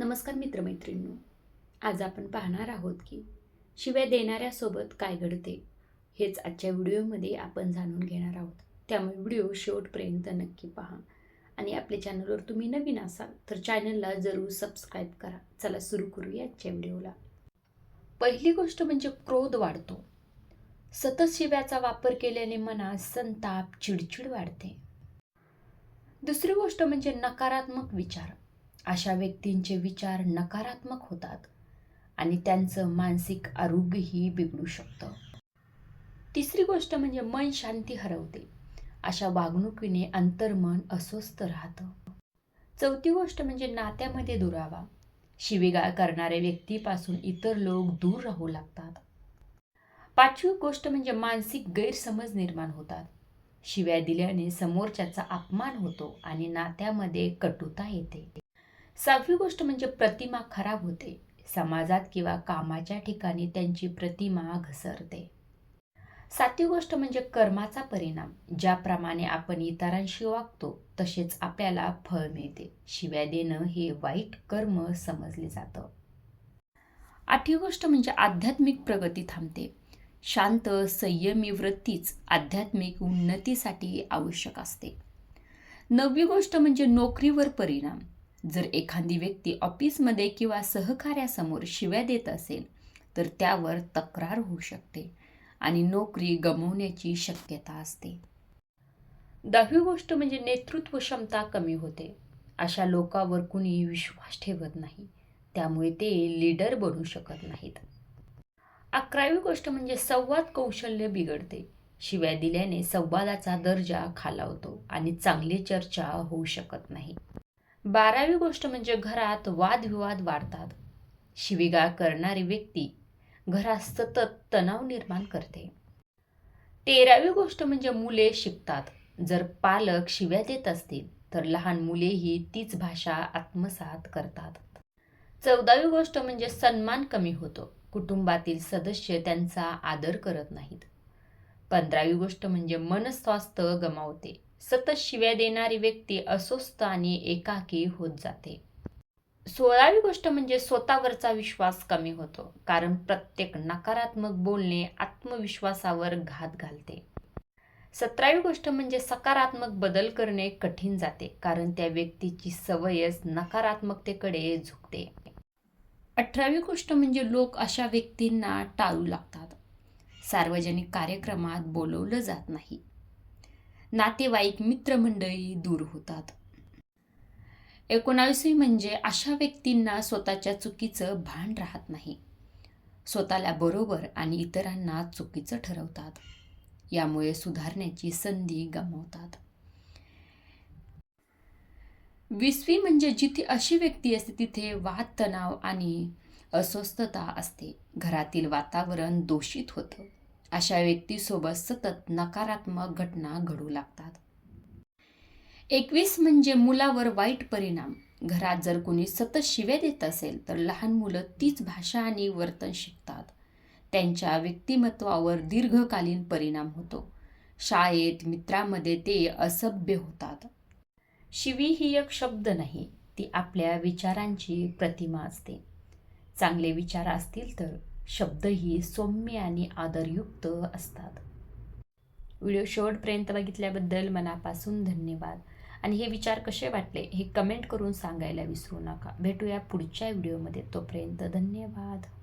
नमस्कार मित्रमैत्रिणींनो. आज आपण पाहणार आहोत की शिव्या देणाऱ्यासोबत काय घडते हेच आजच्या व्हिडिओमध्ये आपण जाणून घेणार आहोत. त्यामुळे व्हिडिओ शेवटपर्यंत नक्की पहा. आणि आपल्या चॅनलवर तुम्ही नवीन असाल तर चॅनलला जरूर सबस्क्राईब करा. चला सुरू करूया आजच्या व्हिडिओला. पहिली गोष्ट म्हणजे क्रोध वाढतो. सतत शिव्याचा वापर केल्याने मनात संताप चिडचिड वाढते. दुसरी गोष्ट म्हणजे नकारात्मक विचार. अशा व्यक्तींचे विचार नकारात्मक होतात आणि त्यांचं मानसिक आरोग्यही बिघडू शकतं. तिसरी गोष्ट म्हणजे मन शांती हरवते. अशा वागणुकीने अंतर्मन अस्वस्थ राहतं. चौथी गोष्ट म्हणजे नात्यामध्ये दुरावा. शिवीगाळ करणाऱ्या व्यक्तीपासून इतर लोक दूर राहू लागतात. पाचवी गोष्ट म्हणजे मानसिक गैरसमज निर्माण होतात. शिव्या दिल्याने समोरच्याचा अपमान होतो आणि नात्यामध्ये कटुता येते. सहावी गोष्ट म्हणजे प्रतिमा खराब होते. समाजात किंवा कामाच्या ठिकाणी त्यांची प्रतिमा घसरते. सातवी गोष्ट म्हणजे कर्माचा परिणाम. ज्याप्रमाणे आपण इतरांशी वागतो तसेच आपल्याला फळ मिळते. शिव्या देणं हे वाईट कर्म समजले जातं. आठवी गोष्ट म्हणजे आध्यात्मिक प्रगती थांबते. शांत संयमी वृत्तीच आध्यात्मिक उन्नतीसाठी आवश्यक असते. नववी गोष्ट म्हणजे नोकरीवर परिणाम. जर एखादी व्यक्ती ऑफिसमध्ये किंवा सहकार्यासमोर शिव्या देत असेल तर त्यावर तक्रार होऊ शकते आणि नोकरी गमवण्याची शक्यता असते. दहावी गोष्ट म्हणजे नेतृत्व क्षमता कमी होते. अशा लोकांवर कुणी विश्वास ठेवत नाही. त्यामुळे ते लीडर बनू शकत नाहीत. अकरावी गोष्ट म्हणजे संवाद कौशल्य बिघडते. शिव्या दिल्याने संवादाचा दर्जा खालावतो आणि चांगली चर्चा होऊ शकत नाही. बारावी गोष्ट म्हणजे घरात वादविवाद वाढतात. शिवीगाळ करणारी व्यक्ती घरात सतत तणाव निर्माण करते. तेरावी गोष्ट म्हणजे मुले शिकतात. जर पालक शिव्या देत असतील तर लहान मुलेही तीच भाषा आत्मसात करतात. चौदावी गोष्ट म्हणजे सन्मान कमी होतो. कुटुंबातील सदस्य त्यांचा आदर करत नाहीत. पंधरावी गोष्ट म्हणजे मनस्वास्थ्य गमावते. सतत शिव्या देणारी व्यक्ती अस्वस्थ आणि एकाकी होत जाते. सोळावी गोष्ट म्हणजे स्वतःवरचा विश्वास कमी होतो कारण प्रत्येक नकारात्मक बोलणे आत्मविश्वासावर घात घालते. सतरावी गोष्ट म्हणजे सकारात्मक बदल करणे कठीण जाते कारण त्या व्यक्तीची सवयच नकारात्मकतेकडे झुकते. अठरावी गोष्ट म्हणजे लोक अशा व्यक्तींना टाळू लागतात. सार्वजनिक कार्यक्रमात बोलवलं जात नाही. नातेवाईक मित्रमंडळी दूर होतात. एकोणावीसवी म्हणजे अशा व्यक्तींना स्वतःच्या चुकीचं भान राहत नाही. स्वतःला बरोबर आणि इतरांना चुकीचं ठरवतात. यामुळे सुधारण्याची संधी गमावतात. विसवी म्हणजे जिथे अशी व्यक्ती असते तिथे वाद तणाव आणि अस्वस्थता असते. घरातील वातावरण दूषित होतं. अशा व्यक्तीसोबत सतत नकारात्मक घटना घडू लागतात. एकवीस म्हणजे मुलावर वाईट परिणाम. घरात जर कोणी सतत शिव्या देत असेल तर लहान मुलं तीच भाषा आणि वर्तन शिकतात. त्यांच्या व्यक्तिमत्वावर दीर्घकालीन परिणाम होतो. शाळेत मित्रामध्ये ते असभ्य होतात. शिवी ही एक शब्द नाही ती आपल्या विचारांची प्रतिमा असते. चांगले विचार असतील तर शब्दही सौम्य आणि आदरयुक्त असतात. व्हिडिओ शेवटपर्यंत बघितल्याबद्दल मनापासून धन्यवाद. आणि हे विचार कसे वाटले हे कमेंट करून सांगायला विसरू नका. भेटूया पुढच्या व्हिडिओमध्ये. तोपर्यंत धन्यवाद.